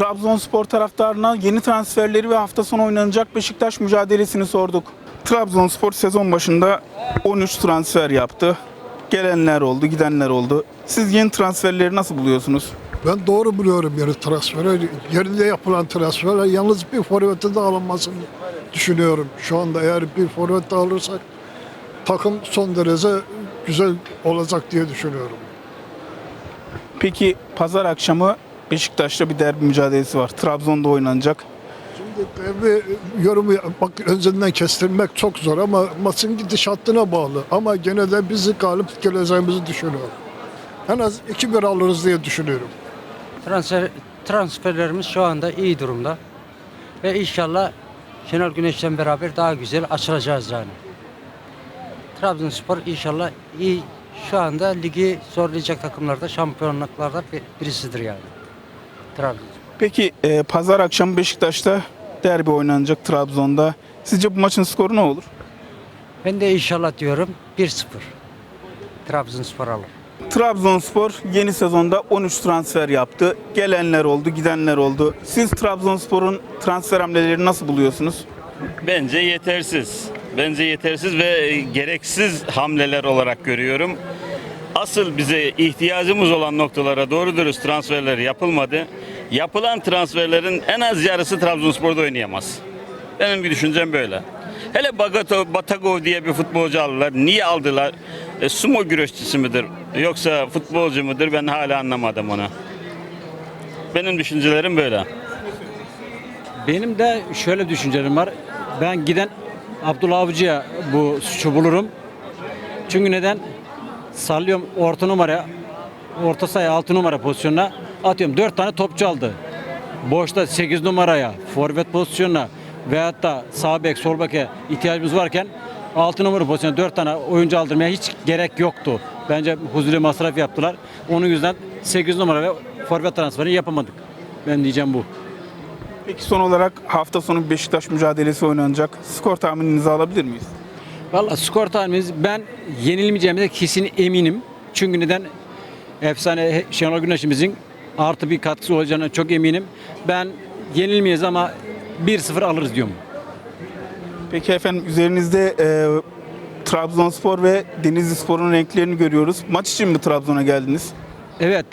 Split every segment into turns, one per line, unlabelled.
Trabzonspor taraftarına yeni transferleri ve hafta sonu oynanacak Beşiktaş mücadelesini sorduk. Trabzonspor sezon başında 13 transfer yaptı. Gelenler oldu, gidenler oldu. Siz yeni transferleri nasıl buluyorsunuz?
Ben doğru buluyorum yani transferi. Yerinde yapılan transferler yalnız bir forvetin de alınmasını düşünüyorum. Şu anda eğer bir forvet de alırsak takım son derece güzel olacak diye düşünüyorum.
Peki pazar akşamı Beşiktaş'ta bir derbi mücadelesi var. Trabzon'da oynanacak.
Şimdi bir yorumu bak önceden kestirmek çok zor ama maçın gidişatına bağlı. Ama gene de bizi galip geleceğimizi düşünüyorum. En az 2-1 alırız diye düşünüyorum.
Transfer, transferlerimiz şu anda iyi durumda. Ve inşallah Şenol Güneş'le beraber daha güzel açılacağız yani. Trabzonspor inşallah iyi şu anda ligi zorlayacak takımlarda şampiyonluklarda bir- birisidir yani. Trabzonspor.
Peki e, pazar akşamı Beşiktaş'ta derbi oynanacak Trabzon'da. Sizce bu maçın skoru ne olur?
Ben de inşallah diyorum 1-0. Trabzonspor alır.
Trabzonspor yeni sezonda 13 transfer yaptı. Gelenler oldu, gidenler oldu. Siz Trabzonspor'un transfer hamlelerini nasıl buluyorsunuz?
Bence yetersiz. Bence yetersiz ve gereksiz hamleler olarak görüyorum. Asıl bize ihtiyacımız olan noktalara doğru dürüst transferler yapılmadı. Yapılan transferlerin en az yarısı Trabzonspor'da oynayamaz. Benim bir düşüncem böyle. Hele Bagato, Batagov diye bir futbolcu aldılar. Niye aldılar? E, sumo güreşçisi midir? Yoksa futbolcu mudur? Ben hala anlamadım onu. Benim düşüncelerim böyle.
Benim de şöyle düşüncelerim var. Ben giden Abdullah Avcı'ya bu suçu bulurum. Çünkü neden? Sallıyorum orta numara, orta sayı 6 numara pozisyonuna atıyorum 4 tane topçu aldı. Boşta 8 numaraya, forvet pozisyonuna veyahut da sağ bek, sol beke ihtiyacımız varken 6 numara pozisyonuna 4 tane oyuncu aldırmaya hiç gerek yoktu. Bence huzurlu masraf yaptılar. Onun yüzden 8 numara ve forvet transferi yapamadık. Ben diyeceğim bu.
Peki son olarak hafta sonu Beşiktaş mücadelesi oynanacak. Skor tahmininizi alabilir miyiz?
Valla skor tahminimiz ben yenilmeyeceğimize kesin eminim. Çünkü neden? Efsane Şenol Güneş'imizin artı bir katkısı olacağına çok eminim. Ben yenilmeyiz ama 1-0 alırız diyorum.
Peki efendim üzerinizde e, Trabzonspor ve Denizli Spor'un renklerini görüyoruz. Maç için mi Trabzon'a geldiniz?
Evet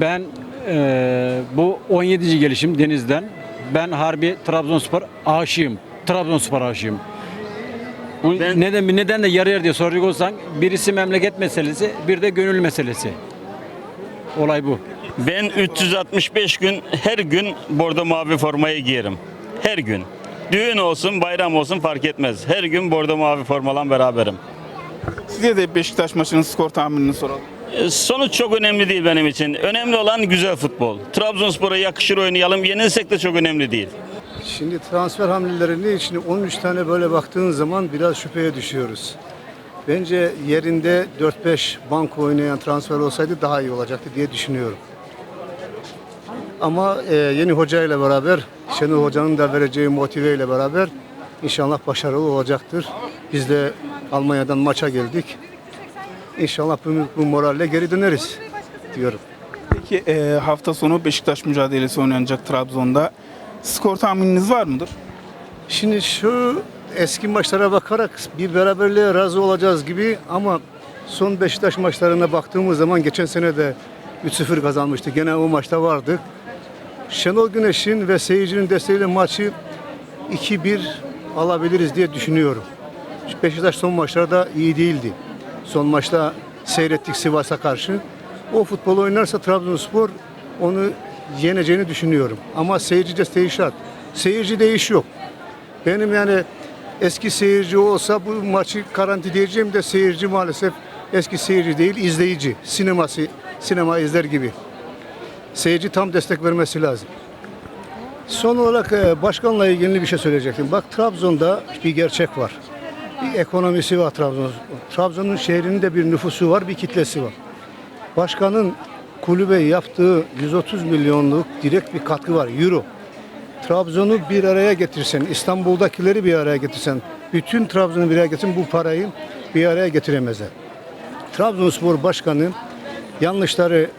ben eee, bu 17. gelişim Deniz'den. Ben harbi Trabzonspor aşığım. Trabzonspor aşığım. Bu
Ben-
Neden, neden de yarı yarıya soracak olsan birisi memleket meselesi bir de gönül meselesi. Olay bu.
Ben 365 gün her gün bordo mavi formayı giyerim. Her gün. Düğün olsun, bayram olsun fark etmez. Her gün bordo mavi formalan beraberim.
Size de Beşiktaş maçının skor tahminini soralım.
E, Sonuç çok önemli değil benim için. Önemli olan güzel futbol. Trabzonspor'a yakışır oynayalım. Yenilsek de çok önemli değil.
Şimdi transfer hamlelerinin içinde 13 tane böyle baktığın zaman biraz şüpheye düşüyoruz. Bence yerinde 4-5 banko oynayan transfer olsaydı daha iyi olacaktı diye düşünüyorum. Ama e, yeni hoca ile beraber, Şenol Hoca'nın da vereceği motive ile beraber inşallah başarılı olacaktır. Biz de Almanya'dan maça geldik. İnşallah bu, bu moralle geri döneriz diyorum.
Peki e, hafta sonu Beşiktaş mücadelesi oynanacak Trabzon'da. Skor tahmininiz var mıdır?
Şimdi şu eski maçlara bakarak bir beraberliğe razı olacağız gibi ama son Beşiktaş maçlarına baktığımız zaman geçen sene de 3-0 kazanmıştı. Gene o maçta vardık. Şenol Güneş'in ve seyircinin desteğiyle maçı 2-1 alabiliriz diye düşünüyorum. Beşiktaş son maçlarda iyi değildi. Son maçta seyrettik Sivas'a karşı. O futbol oynarsa Trabzonspor onu yeneceğini düşünüyorum. Ama seyirci desteği şart. Seyirci değiş yok. Benim yani eski seyirci olsa bu maçı garanti diyeceğim de seyirci maalesef eski seyirci değil izleyici. Sineması, sinema izler gibi. Seyirci tam destek vermesi lazım. Son olarak e, başkanla ilgili bir şey söyleyecektim. Bak Trabzon'da bir gerçek var. Bir ekonomisi var Trabzon. Trabzon'un şehrinin de bir nüfusu var, bir kitlesi var. Başkanın kulübe yaptığı 130 milyonluk direkt bir katkı var, euro. Trabzon'u bir araya getirsen, İstanbul'dakileri bir araya getirsen, bütün Trabzon'u bir araya getirsen bu parayı bir araya getiremezler. Trabzonspor Başkanı yanlışları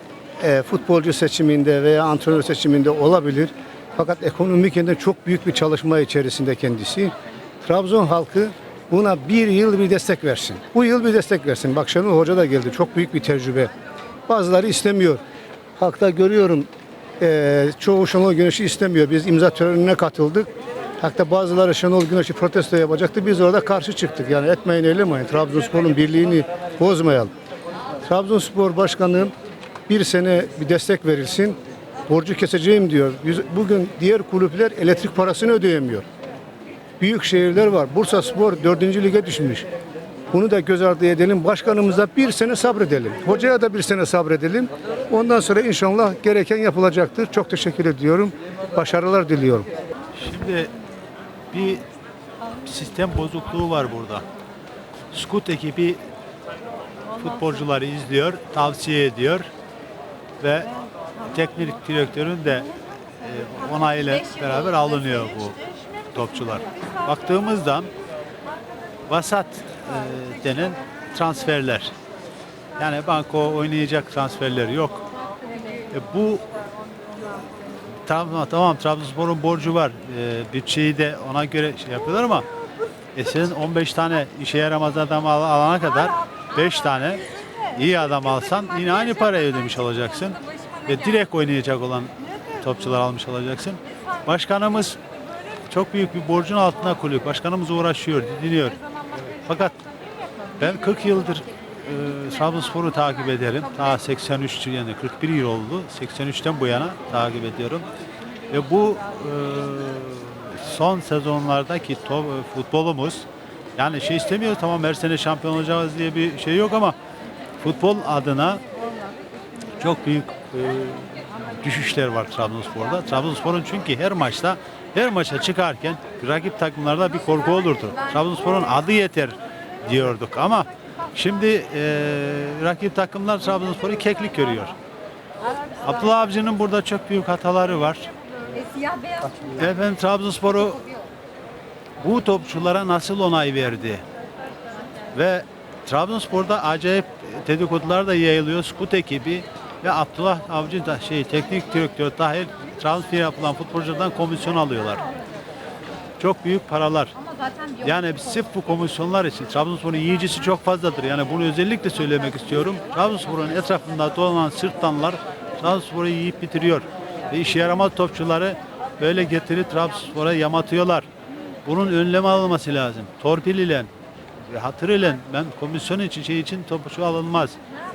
e, futbolcu seçiminde veya antrenör seçiminde olabilir. Fakat ekonomik yönden çok büyük bir çalışma içerisinde kendisi. Trabzon halkı buna bir yıl bir destek versin. Bu yıl bir destek versin. Bak Şenol Hoca da geldi. Çok büyük bir tecrübe. Bazıları istemiyor. Halkta görüyorum e, çoğu Şenol Güneş'i istemiyor. Biz imza törenine katıldık. Hatta bazıları Şenol Güneş'i protesto yapacaktı. Biz orada karşı çıktık. Yani etmeyin eylemeyin. Trabzonspor'un birliğini bozmayalım. Trabzonspor Başkanı bir sene bir destek verilsin. Borcu keseceğim diyor. Bugün diğer kulüpler elektrik parasını ödeyemiyor. Büyük şehirler var. Bursa Spor 4. lige düşmüş. Bunu da göz ardı edelim. Başkanımıza bir sene sabredelim. Hocaya da bir sene sabredelim. Ondan sonra inşallah gereken yapılacaktır. Çok teşekkür ediyorum. Başarılar diliyorum.
Şimdi bir sistem bozukluğu var burada. Scout ekibi futbolcuları izliyor, tavsiye ediyor ve teknik direktörün de e, onayıyla beraber alınıyor bu topçular. Baktığımızda vasat e, denen transferler yani banko oynayacak transferleri yok. E, bu Tamam, tamam Trabzonspor'un borcu var. Ee, bütçeyi de ona göre şey yapıyorlar ama e senin 15 tane işe yaramaz adam al- alana kadar 5 tane iyi adam alsan yine aynı parayı ödemiş olacaksın. Ve direkt oynayacak olan topçular almış olacaksın. Başkanımız çok büyük bir borcun altında kulüp. Başkanımız uğraşıyor, didiniyor. Fakat ben 40 yıldır e, Trabzonspor'u takip ederim. Ta 83 yani 41 yıl oldu. 83'ten bu yana takip ediyorum. Ve bu e, son sezonlardaki to- futbolumuz yani şey istemiyoruz tamam her sene şampiyon olacağız diye bir şey yok ama futbol adına çok büyük e, düşüşler var Trabzonspor'da. Trabzonspor'un çünkü her maçta her maça çıkarken rakip takımlarda bir korku olurdu. Trabzonspor'un adı yeter diyorduk ama şimdi e, rakip takımlar Trabzonspor'u keklik görüyor. Abdullah Avcı'nın burada çok büyük hataları var.
Beyaz
Efendim Trabzonspor'u bu topçulara nasıl onay verdi? Ve Trabzonspor'da acayip dedikodular da yayılıyor. Skut ekibi ve Abdullah Avcı da şey teknik direktör dahil transfer yapılan futbolculardan komisyon alıyorlar. Çok büyük paralar. Yani sırf bu komisyonlar için Trabzonspor'un yiyicisi çok fazladır. Yani bunu özellikle söylemek istiyorum. Trabzonspor'un etrafında dolanan sırtlanlar Trabzonspor'u yiyip bitiriyor. Ve işe yaramaz topçuları böyle getirip Trabzonspor'a yamatıyorlar. Bunun önlemi alınması lazım. Torpil ile hatır ile ben komisyon için şey için topçu alınmaz.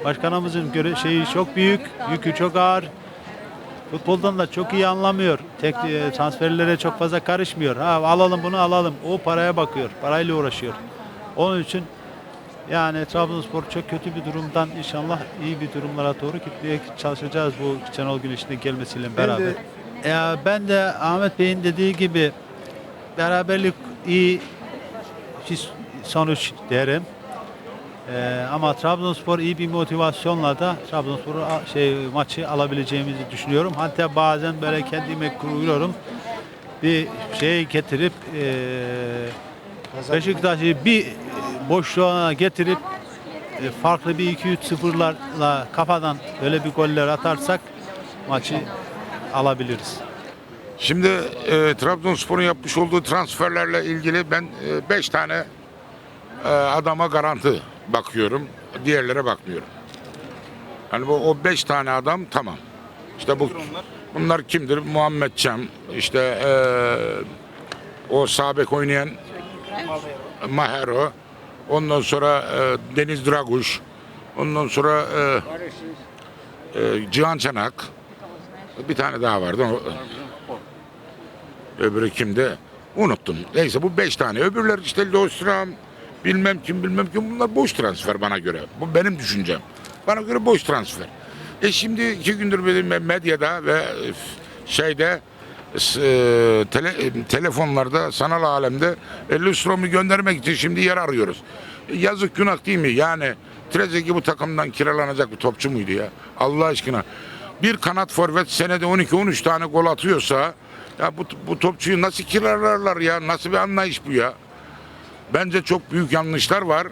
Başkanımızın göre şeyi çok büyük, yükü çok ağır. Futboldan da çok iyi anlamıyor. Tek e, transferlere çok fazla karışmıyor. Ha alalım bunu alalım. O paraya bakıyor. Parayla uğraşıyor. Onun için yani Trabzonspor çok kötü bir durumdan inşallah iyi bir durumlara doğru gitmeye çalışacağız bu Şenol Güneş'in gelmesiyle beraber. Ya ben de Ahmet Bey'in dediği gibi beraberlik iyi sonuç derim. Ee, ama Trabzonspor iyi bir motivasyonla da Trabzonspor'u şey maçı alabileceğimizi düşünüyorum. Hatta bazen böyle kendime kuruyorum. Bir şey getirip e, Beşiktaş'ı bir boşluğa getirip e, farklı bir 2-3 sıfırlarla kafadan böyle bir goller atarsak maçı alabiliriz.
Şimdi e, Trabzonspor'un yapmış olduğu transferlerle ilgili ben 5 tane e, adama garanti bakıyorum. Diğerlere bakmıyorum. Hani bu o 5 tane adam tamam. İşte bu bunlar kimdir? Muhammed Cem, işte e, o sabek oynayan Mahero, ondan sonra e, Deniz Draguş, ondan sonra e, e, Cihan Çanak, bir tane daha vardı. Öbürü kimdi? Unuttum. Neyse bu beş tane. Öbürler işte Lostram, bilmem kim bilmem kim. Bunlar boş transfer bana göre. Bu benim düşüncem. Bana göre boş transfer. E şimdi iki gündür benim medyada ve şeyde e, tele, e, telefonlarda sanal alemde e, Lustrom'u göndermek için şimdi yer arıyoruz. Yazık günah değil mi? Yani Trezeguet bu takımdan kiralanacak bir topçu muydu ya? Allah aşkına. Bir kanat forvet senede 12-13 tane gol atıyorsa ya bu, bu topçuyu nasıl kiralarlar ya? Nasıl bir anlayış bu ya? Bence çok büyük yanlışlar var.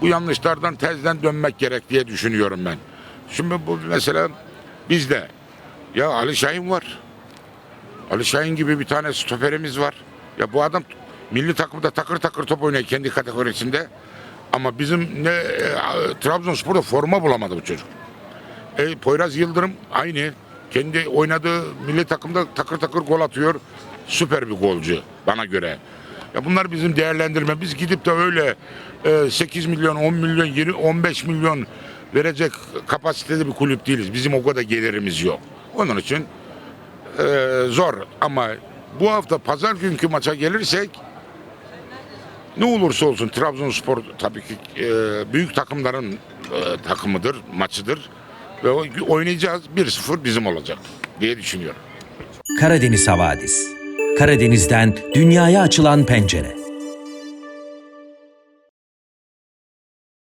Bu yanlışlardan tezden dönmek gerek diye düşünüyorum ben. Şimdi bu mesela Bizde. Ya Ali Şahin var. Ali Şahin gibi bir tane stoperimiz var. Ya bu adam milli takımda takır takır top oynuyor kendi kategorisinde. Ama bizim ne e, Trabzonspor'da forma bulamadı bu çocuk. E, Poyraz Yıldırım aynı. Kendi oynadığı milli takımda takır takır gol atıyor. Süper bir golcü bana göre. Ya bunlar bizim değerlendirme. Biz gidip de öyle e, 8 milyon, 10 milyon, 20, 15 milyon verecek kapasitede bir kulüp değiliz. Bizim o kadar gelirimiz yok. Onun için e, zor ama bu hafta pazar günkü maça gelirsek ne olursa olsun Trabzonspor tabii ki e, büyük takımların e, takımıdır, maçıdır. Ve oynayacağız 1-0 bizim olacak diye düşünüyorum.
Karadeniz Havadis. Karadeniz'den dünyaya açılan pencere.